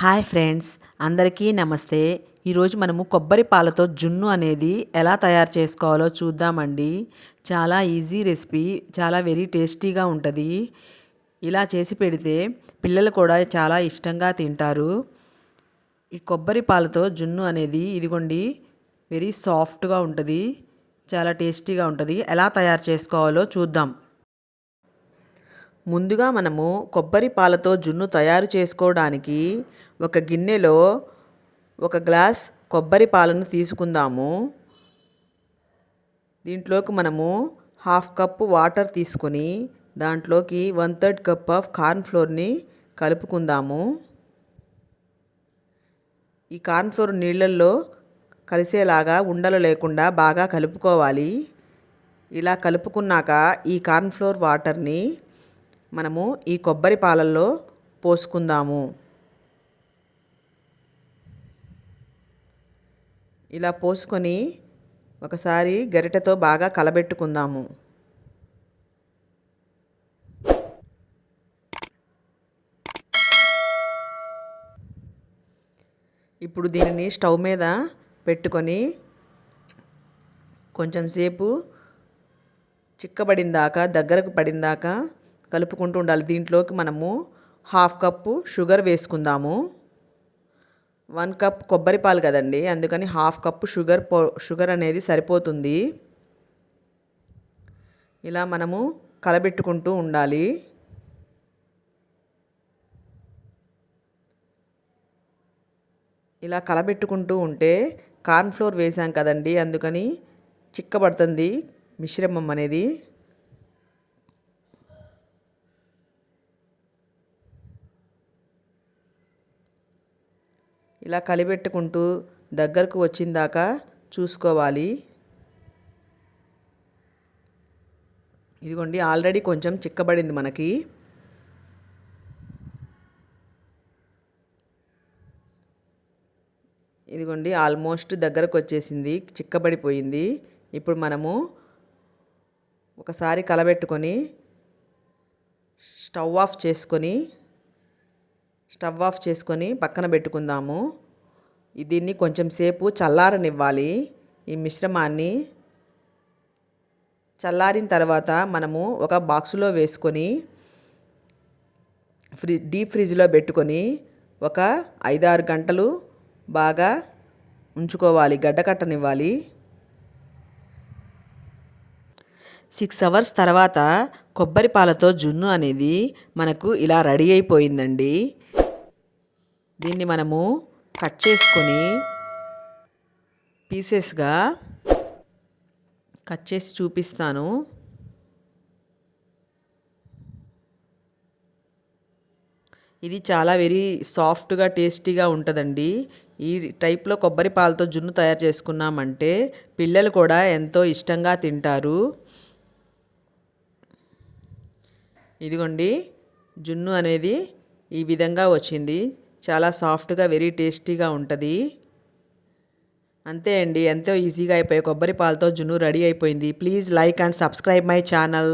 Hi friends అందరికీ నమస్తే. ఈరోజు మనము కొబ్బరి పాలతో జున్ను అనేది ఎలా తయారు చేసుకోవాలో చూద్దామండి. చాలా ఈజీ రెసిపీ చాలా వెరీ టేస్టీగా ఉంటుంది. ఇలా చేసి పెడితే పిల్లలు కూడా చాలా ఇష్టంగా తింటారు. ఈ కొబ్బరి పాలతో జున్ను అనేది ఇదిగోండి వెరీ సాఫ్ట్గా ఉంటుంది చాలా టేస్టీగా ఉంటుంది. ఎలా తయారు చేసుకోవాలో చూద్దాం. ముందుగా మనము కొబ్బరి పాలతో జున్ను తయారు చేసుకోవడానికి ఒక గిన్నెలో ఒక గ్లాస్ కొబ్బరి పాలను తీసుకుందాము. దీంట్లోకి మనము హాఫ్ కప్పు వాటర్ తీసుకొని దాంట్లోకి one third cup of corn ఫ్లోర్ని కలుపుకుందాము. ఈ కార్న్ ఫ్లోర్ నీళ్ళల్లో కలిసేలాగా ఉండలు లేకుండా బాగా కలుపుకోవాలి. ఇలా కలుపుకున్నాక ఈ కార్న్ ఫ్లోర్ వాటర్ని మనము ఈ కొబ్బరి పాలల్లో పోసుకుందాము. ఇలా పోసుకొని ఒకసారి గరిటెతో బాగా కలబెట్టుకుందాము. ఇప్పుడు దీనిని స్టవ్ మీద పెట్టుకొని కొంచెం సేపు చిక్కబడిందాక దగ్గరకు పడిందాక కలుపుకుంటూ ఉండాలి. దీంట్లోకి మనము హాఫ్ కప్పు షుగర్ వేసుకుందాము. వన్ కప్ కొబ్బరి పాలు కదండి అందుకని హాఫ్ కప్పు షుగర్ పో షుగర్ అనేది సరిపోతుంది. ఇలా మనము కలబెట్టుకుంటూ ఉండాలి. ఇలా కలబెట్టుకుంటూ ఉంటే కార్న్ఫ్లోర్ వేసాం కదండి అందుకని చిక్కబడుతుంది మిశ్రమం అనేది. ఇలా కలిపెట్టుకుంటూ దగ్గరకు వచ్చిందాక చూసుకోవాలి. ఇదిగోండి ఆల్రెడీ కొంచెం చిక్కబడింది మనకి. ఇదిగోండి ఆల్మోస్ట్ దగ్గరకు వచ్చేసింది చిక్కబడిపోయింది. ఇప్పుడు మనము ఒకసారి కలబెట్టుకొని స్టవ్ ఆఫ్ చేసుకొని స్టవ్ ఆఫ్ చేసుకొని పక్కన పెట్టుకుందాము. దీన్ని కొంచెం సేపు చల్లారనివ్వాలి. ఈ మిశ్రమాన్ని చల్లారిన తర్వాత మనము ఒక బాక్సులో వేసుకొని ఫ్రి డీప్ ఫ్రిడ్జ్లో పెట్టుకొని ఒక ఐదారు గంటలు బాగా ఉంచుకోవాలి గడ్డకట్టనివ్వాలి సిక్స్ అవర్స్ తర్వాత కొబ్బరి పాలతో జున్ను అనేది మనకు ఇలా రెడీ అయిపోయిందండి. దీన్ని మనము కట్ చేసుకొని పీసెస్గా కట్ చేసి చూపిస్తాను. ఇది చాలా వెరీ సాఫ్ట్గా టేస్టీగా ఉంటుందండి. ఈ టైప్లో కొబ్బరి పాలతో జున్ను తయారు చేసుకున్నామంటే పిల్లలు కూడా ఎంతో ఇష్టంగా తింటారు. ఇదిగోండి జున్ను అనేది ఈ విధంగా వచ్చింది. చాలా సాఫ్ట్గా వెరీ టేస్టీగా ఉంటుంది. అంతే అండి. ఎంతో ఈజీగా అయిపోయి కొబ్బరి పాలతో జున్ను రెడీ అయిపోయింది. Please like and subscribe my channel